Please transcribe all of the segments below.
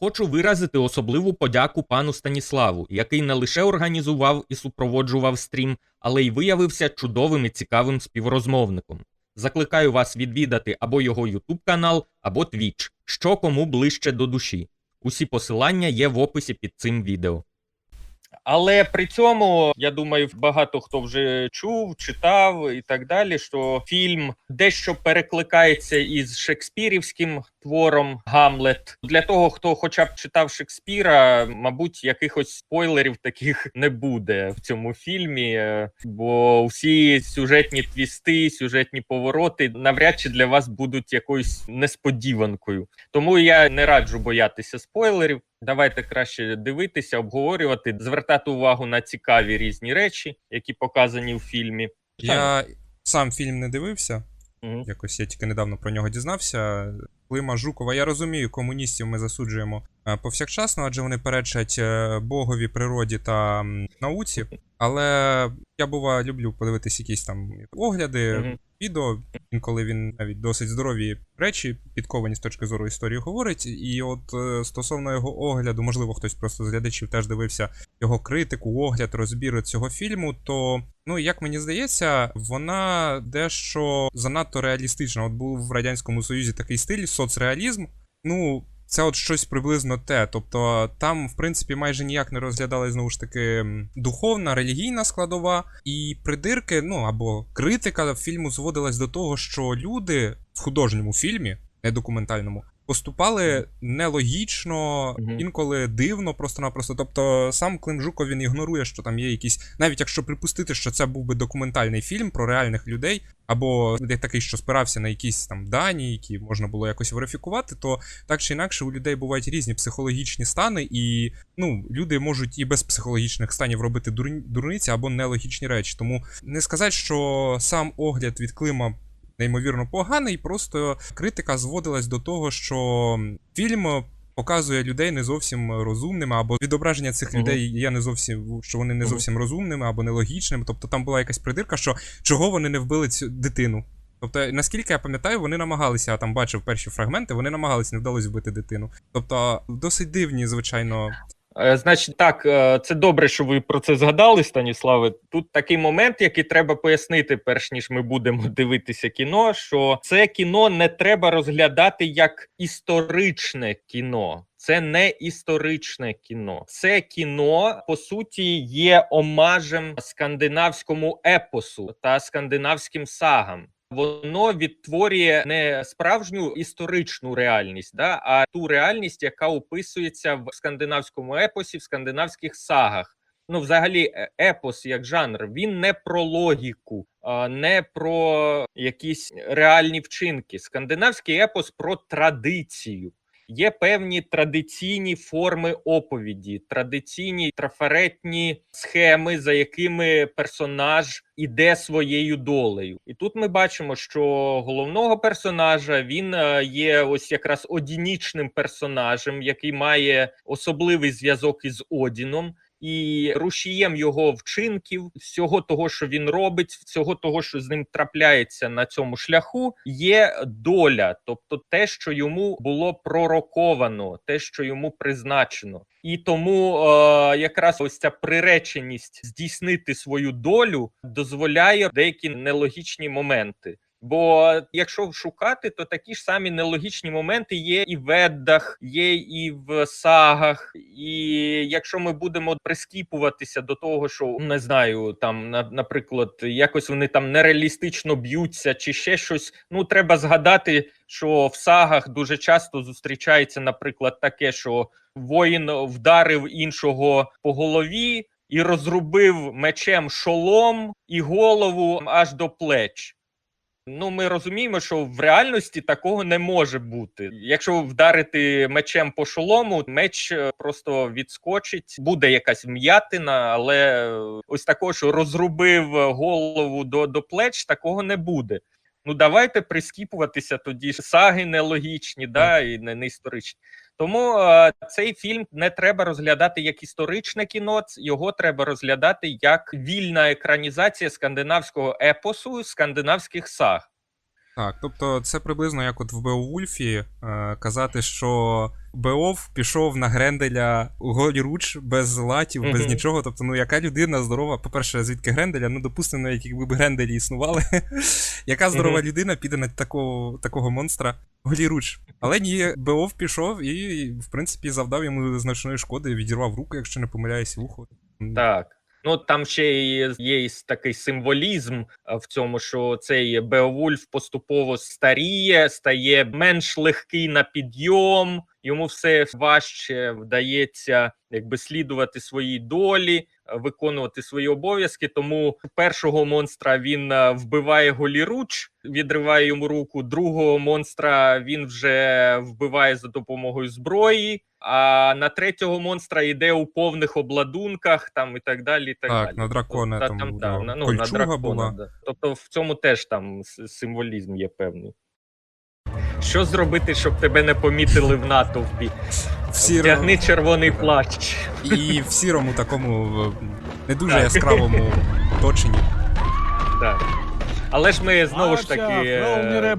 Хочу виразити особливу подяку пану Станіславу, який не лише організував і супроводжував стрім, але й виявився чудовим і цікавим співрозмовником. Закликаю вас відвідати або його YouTube канал, або Twitch, що кому ближче до душі. Усі посилання є в описі під цим відео. Але при цьому я думаю, багато хто вже чув, читав і так далі. Що фільм дещо перекликається із шекспірівським твором Гамлет. Для того, хто хоча б читав Шекспіра, мабуть, якихось спойлерів таких не буде в цьому фільмі, е, бо всі сюжетні твісти, сюжетні повороти навряд чи для вас будуть якоюсь несподіванкою. Тому я не раджу боятися спойлерів. Давайте краще дивитися, обговорювати, звертати увагу на цікаві різні речі, які показані в фільмі. Я сам фільм не дивився. Мгм. Якось я тільки недавно про нього дізнався. Клима Жукова, я розумію, комуністів ми засуджуємо е, повсякчасно, адже вони перечать е, богові, природі та науці. Але я бува люблю подивитись якісь там огляди, Мгм. відео. Інколи він навіть досить здорові речі, підковані з точки зору історії говорить. І от е, стосовно його огляду, можливо, хтось просто з глядачів теж дивився його критику, огляд, розбір цього фільму, то ну як мені здається, вона дещо занадто реалістична. От був в радянському союзі такий стиль соцреалізм. Ну. Це от щось приблизно те. Тобто там, в принципі, майже ніяк не розглядали знову ж таки духовна, релігійна складова, і придирки, ну або критика фільму зводилась до того, що люди в художньому фільмі, не документальному, поступали нелогічно, інколи дивно, просто-напросто. Тобто сам Клим Жуков він ігнорує, що там є якісь, навіть якщо припустити, що це був би документальний фільм про реальних людей, або такий, що спирався на якісь там дані, які можна було якось верифікувати, то так чи інакше у людей бувають різні психологічні стани, і ну, люди можуть і без психологічних станів робити дурниці або нелогічні речі. Тому не сказати, що сам огляд від Клима неймовірно поганий, просто критика зводилась до того, що фільм. Показує людей не зовсім розумними, або відображення цих Мгм. людей є не зовсім, що вони не зовсім розумними або нелогічними. Тобто там була якась придирка, що чого вони не вбили цю дитину. Тобто, наскільки я пам'ятаю, вони намагалися, я там бачив перші фрагменти, вони намагалися, не вдалося вбити дитину. Тобто, досить дивні, звичайно. Е, Значить, так, е, це добре, що ви про це згадали, Станіславе. Тут такий момент, який треба пояснити, перш ніж ми будемо дивитися кіно. Що це кіно не треба розглядати як історичне кіно. Це не історичне кіно. Це кіно по суті є омажем скандинавському епосу та скандинавським сагам. Воно відтворює не справжню історичну реальність, да, а ту реальність, яка описується в скандинавському епосі, в скандинавських сагах. Ну, взагалі, е- епос як жанр, він не про логіку, не про якісь реальні вчинки. Скандинавський епос про традицію. Є певні традиційні форми оповіді, традиційні трафаретні схеми, за якими персонаж іде своєю долею. І тут ми бачимо, що головного персонажа він е, є ось якраз одінічним персонажем, який має особливий зв'язок із Одіном. І рушієм його вчинків, всього того, що він робить, всього того, що з ним трапляється на цьому шляху, є доля, тобто те, що йому було пророковано, те, що йому призначено, і тому е, якраз ось ця приреченість здійснити свою долю дозволяє деякі нелогічні моменти. Бо якщо шукати, то такі ж самі нелогічні моменти є і в веддах, є і в сагах. І якщо ми будемо прискіпуватися до того, що не знаю, там на, наприклад, якось вони там нереалістично б'ються, чи ще щось. Ну треба згадати, що в сагах дуже часто зустрічається, наприклад, таке, що воїн вдарив іншого по голові і розрубив мечем шолом і голову аж до плеч. Ну, ми розуміємо, що в реальності такого не може бути. Якщо вдарити мечем по шолому, меч е, просто відскочить, буде якась м'ятина, але е, ось такого, що розрубив голову до, до плеч, такого не буде. Ну, давайте прискіпуватися тоді саги нелогічні, да, і не, не історичні. Тому е, цей фільм не треба розглядати як історичне кіно, його треба розглядати як вільна екранізація скандинавського епосу, скандинавських саг. Так, тобто це приблизно як от в Беовульфі е, казати, що Беов пішов на Гренделя голіруч без латів, без Мгм. нічого. Тобто, ну яка людина здорова, по-перше, звідки Гренделя? Ну, допустимо, якби б Гренделі існували. яка здорова Мгм. людина піде на такого, такого монстра голіруч? Але ні, Беов пішов і, в принципі, завдав йому значної шкоди, відірвав руку, якщо не помиляюсь, вухо. Так. Ну там ще є, такий символізм в цьому, що цей Беовульф поступово старіє, стає менш легкий на підйом, йому все важче вдається якби слідувати своїй долі, виконувати свої обов'язки. Тому першого монстра він вбиває голіруч, відриває йому руку. Другого монстра він вже вбиває за допомогою зброї. А на третього монстра йде у повних обладунках, там і так далі. І так, Так, далі. на дракона Та- там там, да, ну, на дракона, була. Да. Тобто в цьому теж там символізм є певний. Що зробити, щоб тебе не помітили в натовпі? Сіро- Вдягни червоний плащ. І в сірому такому не дуже Так. яскравому оточенні. Так. Але ж ми знову ж таки е.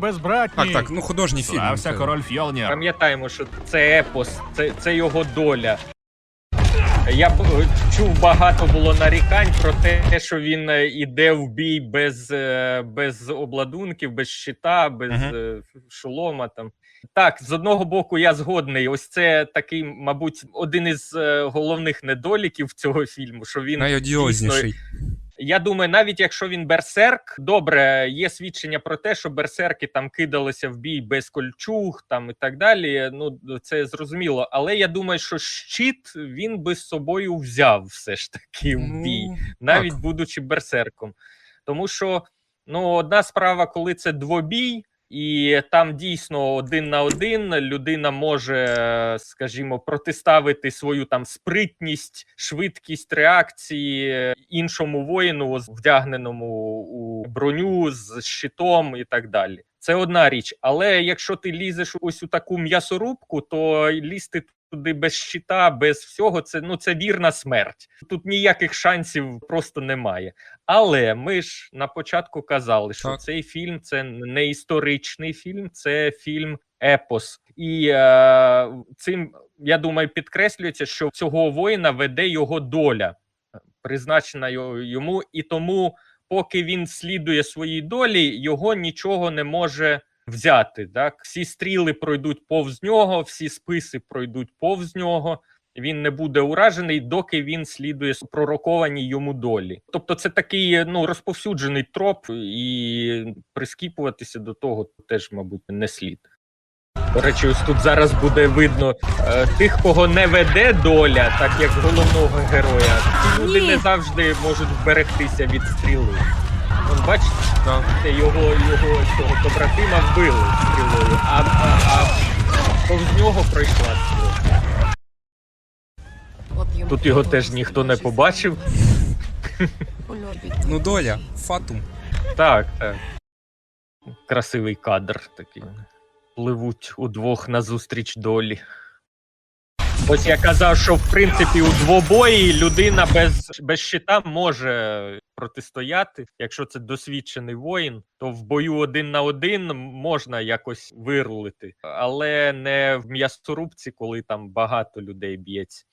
Так, так, ну художній фільм. Слався король Фьолнір. пам'ятаємо, що це епос, це, це його доля. Я б е, чув багато було нарікань про те, що він е, іде в бій без, е, без обладунків, без щита, без uh -huh. шолома. Там так, з одного боку, я згодний. Ось це такий, мабуть, один із головних недоліків цього фільму. Що він Найодіозніший. Я думаю, навіть якщо він берсерк, добре, є свідчення про те, що берсерки там кидалися в бій без кольчуг, там і так далі. Ну це зрозуміло. Але я думаю, що щит він би з собою взяв все ж таки в бій, Ну, навіть так. будучи берсерком. Тому що ну, одна справа, коли це двобій. І там дійсно один на один людина може, скажімо, протиставити свою там спритність, швидкість реакції іншому воїну, вдягненому у броню з щитом і так далі. Це одна річ. Але якщо ти лізеш ось у таку м'ясорубку, то лізти туди без щита, без всього, це ну це вірна смерть. Тут ніяких шансів просто немає. Але ми ж на початку казали, що Так. цей фільм це не історичний фільм, це фільм епос. І е, цим я думаю, підкреслюється, що цього воїна веде його доля, призначена йо- йому, і тому, поки він слідує своїй долі, його нічого не може взяти. Так, всі стріли пройдуть повз нього, всі списи пройдуть повз нього. Він не буде уражений, доки він слідує пророкованій йому долі. Тобто, це такий ну розповсюджений троп, і прискіпуватися до того теж, мабуть, не слід. До речі, ось тут зараз буде видно е, тих, кого не веде доля, так як головного героя. Ці люди не завжди можуть вберегтися від стріли. Вон, бачите, Так. його, його цього побратима вбили стрілою, а, а, а повз нього пройшла стріла. Тут його теж ніхто не побачив. Ну, доля, фатум. Так, так. Красивий кадр такий. Пливуть удвох назустріч долі. Ось я казав, що в принципі у двобої людина без, без щита може протистояти. Якщо це досвідчений воїн, то в бою один на один можна якось вирулити, але не в м'ясорубці, коли там багато людей б'ється.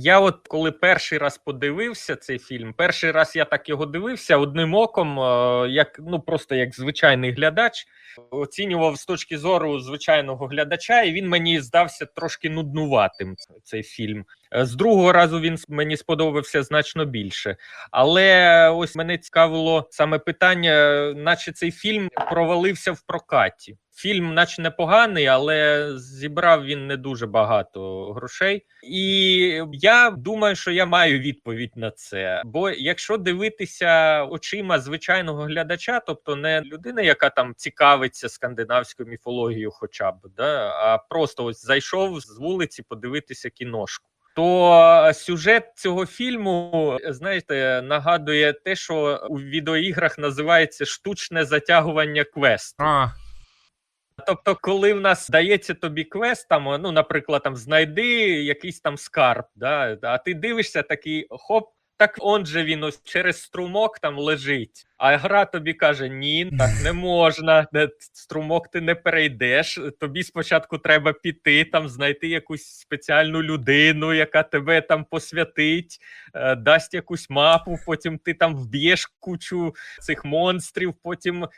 Я от коли перший раз подивився цей фільм, перший раз я так його дивився одним оком, е, як ну просто як звичайний глядач, оцінював з точки зору звичайного глядача, і він мені здався трошки нуднуватим. Цей фільм. Е, З другого разу він мені сподобався значно більше. Але ось мене цікавило саме питання, наче цей фільм провалився в прокаті. Фільм, наче непоганий, але зібрав він не дуже багато грошей. І я думаю, що я маю відповідь на це. Бо якщо дивитися очима звичайного глядача, тобто не людина, яка там цікавиться скандинавською міфологією, хоча б да, а просто ось зайшов з вулиці подивитися кіношку. То сюжет цього фільму, знаєте, нагадує те, що у відеоіграх називається штучне затягування квесту. А, Тобто, коли в нас дається тобі квест, там, ну, наприклад, там знайди якийсь там скарб, да, а ти дивишся такий хоп. Так он же він ось через струмок там лежить. А гра тобі каже: ні, так не можна. Струмок ти не перейдеш. Тобі спочатку треба піти, там знайти якусь спеціальну людину, яка тебе там посвятить, е, дасть якусь мапу, потім ти там вб'єш кучу цих монстрів, потім е,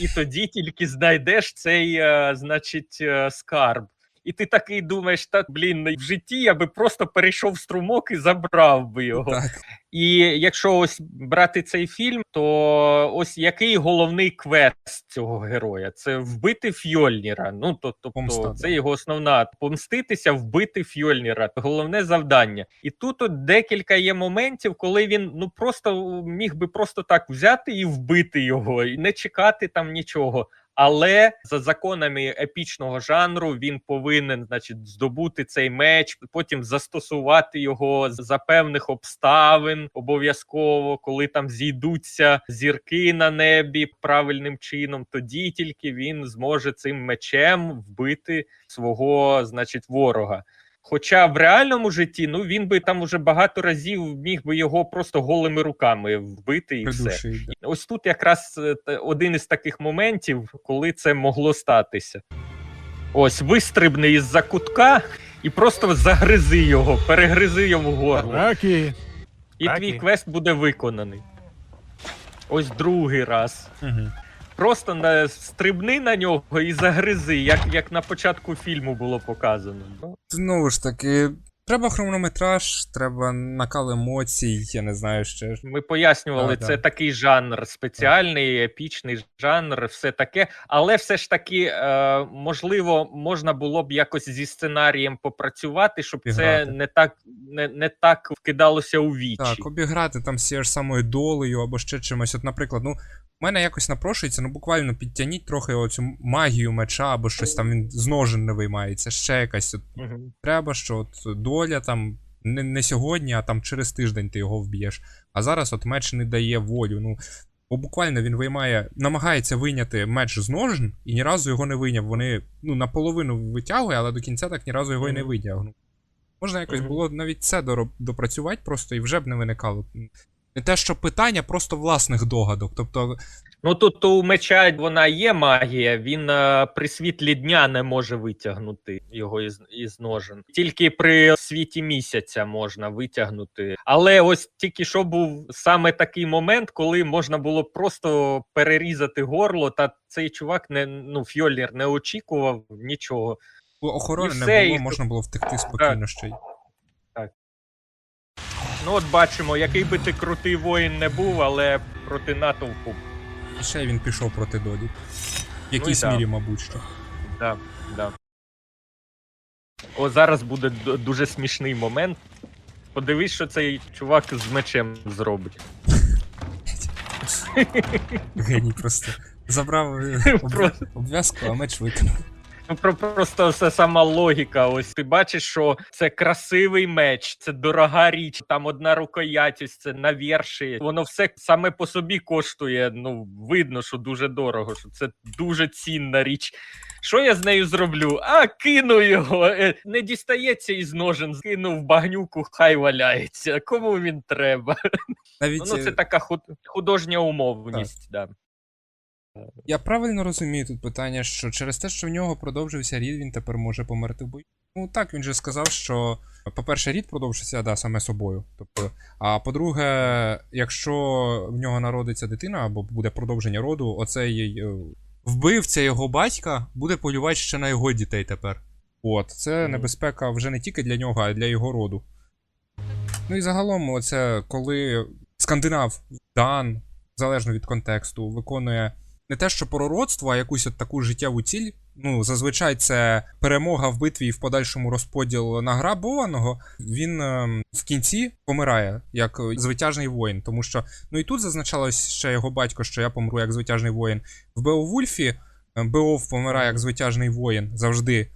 і тоді тільки знайдеш цей, е, значить, скарб. І ти такий думаєш, та блін, в житті я би просто перейшов струмок і забрав би його. Так. І якщо ось брати цей фільм, то ось який головний квест цього героя? Це вбити Фьольніра. Ну то, тобто, Помста, це його основна помститися, вбити Фьольніра. Головне завдання. І тут от декілька є моментів, коли він ну просто міг би просто так взяти і вбити його, і не чекати там нічого. Але за законами епічного жанру він повинен, значить, здобути цей меч, потім застосувати його за певних обставин обов'язково, коли там зійдуться зірки на небі правильним чином. Тоді тільки він зможе цим мечем вбити свого, значить, ворога. Хоча в реальному житті ну він би там уже багато разів міг би його просто голими руками вбити і все. Придушують. Ось тут якраз е, один із таких моментів, коли це могло статися. Ось вистрибни із за кутка і просто загризи його, перегризи йому горло. Раки. І так твій квест буде виконаний. Ось другий раз. Мгм. Просто на, стрибни на нього і загризи, як, як на початку фільму було показано. Знову ж таки, треба хронометраж, треба накал емоцій, я не знаю ще. Ми пояснювали, Так, це так. такий жанр, спеціальний, епічний жанр, все таке. Але все ж таки, е, можливо, можна було б якось зі сценарієм попрацювати, щоб це не так, не, не так вкидалося у вічі. Так, обіграти там з ж самою долею або ще чимось. От, наприклад, ну, в мене якось напрошується, ну буквально підтягніть трохи оцю магію меча, або щось там він з ножен не виймається, ще якась. От, Мгм. треба, що от доля там не, не сьогодні, а там через тиждень ти його вб'єш. А зараз от меч не дає волю. Ну, бо буквально він виймає, намагається вийняти меч з ножен і ні разу його не вийняв. Вони ну, наполовину витягує, але до кінця так ні разу його і не витягнув. Можна якось Мгм. було навіть це дороб- допрацювати просто і вже б не виникало. Не те, що питання, просто власних догадок. Тобто, Ну тут у меча вона є магія, він е, при світлі дня не може витягнути його із, із ножен. Тільки при світі місяця можна витягнути. Але ось тільки що був саме такий момент, коли можна було просто перерізати горло, та цей чувак не ну Фьолір не очікував нічого. охорони не все, було, і- можна було втекти спокійно ще й. Ну от бачимо, який би ти крутий воїн не був, але проти натовпу. І ще він пішов проти долі. В якійсь ну, мірі, мабуть, що. Да, да. О, зараз буде дуже смішний момент. Подивись, що цей чувак з мечем зробить. Геній просто. Забрав е, обв'язку, а меч викинув. Ну, про, просто все сама логіка. Ось ти бачиш, що це красивий меч, це дорога річ, там одна рукоять, ось це на вірші. Воно все саме по собі коштує. Ну, видно, що дуже дорого, що це дуже цінна річ. Що я з нею зроблю? А, кину його. Е, Не дістається із ножен, кинув в багнюку, хай валяється. Кому він треба? Навіть Ну, це е, така худ- художня умовність. Да. Я правильно розумію тут питання, що через те, що в нього продовжився рід, він тепер може померти в бою. Ну так, він же сказав, що, по-перше, рід продовжився, да, саме собою. Тобто, а по-друге, якщо в нього народиться дитина або буде продовження роду, оцей е, вбивця його батька буде полювати ще на його дітей тепер. От, це Мгм. небезпека вже не тільки для нього, а й для його роду. Ну і загалом, оце коли скандинав Дан, залежно від контексту, виконує не те, що пророцтво, а якусь от таку життєву ціль. Ну, зазвичай це перемога в битві і в подальшому розподіл награбованого. Він ем, в кінці помирає як е, звитяжний воїн. Тому що, ну і тут зазначалось ще його батько, що я помру як звитяжний воїн. В Беовульфі е, Беов помирає як звитяжний воїн завжди.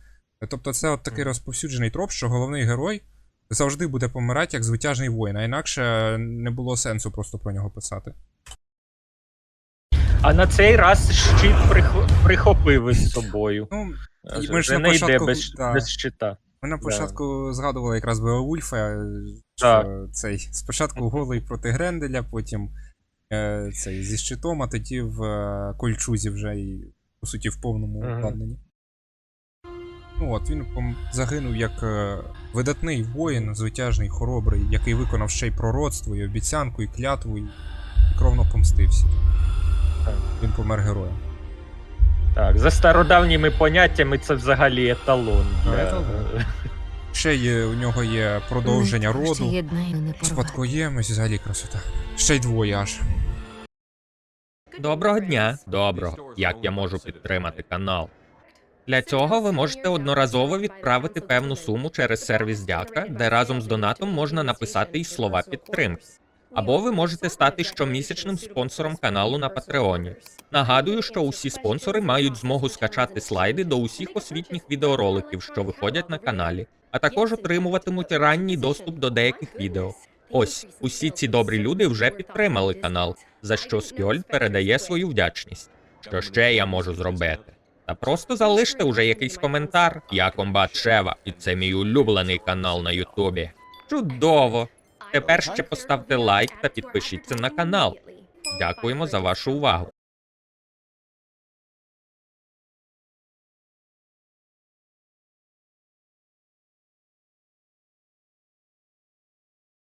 Тобто, це от такий розповсюджений троп, що головний герой завжди буде помирати як звитяжний воїн, а інакше не було сенсу просто про нього писати. А на цей раз щит прих... прихопив із собою. Ну, Е, І ми ж Це на не йде початку- без, да. без щита. Ми на Да. початку згадували якраз Беовульфа, Так. цей спочатку голий проти Гренделя, потім е, цей зі щитом, а тоді в е, кольчузі вже і, по суті, в повному обладнанні. Ну от, він пом- загинув як е, видатний воїн, звитяжний, хоробрий, який виконав ще й пророцтво, і обіцянку, і клятву, і кровно помстився. Так. Він помер героєм. Так, за стародавніми поняттями це взагалі еталон. Ну, Для... еталон. Ще є, у нього є продовження роду, спадкоємець, взагалі красота. Ще й двоє аж. Доброго дня. Доброго. Як я можу підтримати канал? Для цього ви можете одноразово відправити певну суму через сервіс Дяка, де разом з донатом можна написати й слова підтримки. Або ви можете стати щомісячним спонсором каналу на Патреоні. Нагадую, що усі спонсори мають змогу скачати слайди до усіх освітніх відеороликів, що виходять на каналі, а також отримуватимуть ранній доступ до деяких відео. Ось усі ці добрі люди вже підтримали канал, за що Скьольд передає свою вдячність. Що ще я можу зробити? Та просто залиште уже якийсь коментар. Я комбат Шева, і це мій улюблений канал на Ютубі. Чудово! Тепер ще поставте лайк та підпишіться на канал. Дякуємо за вашу увагу.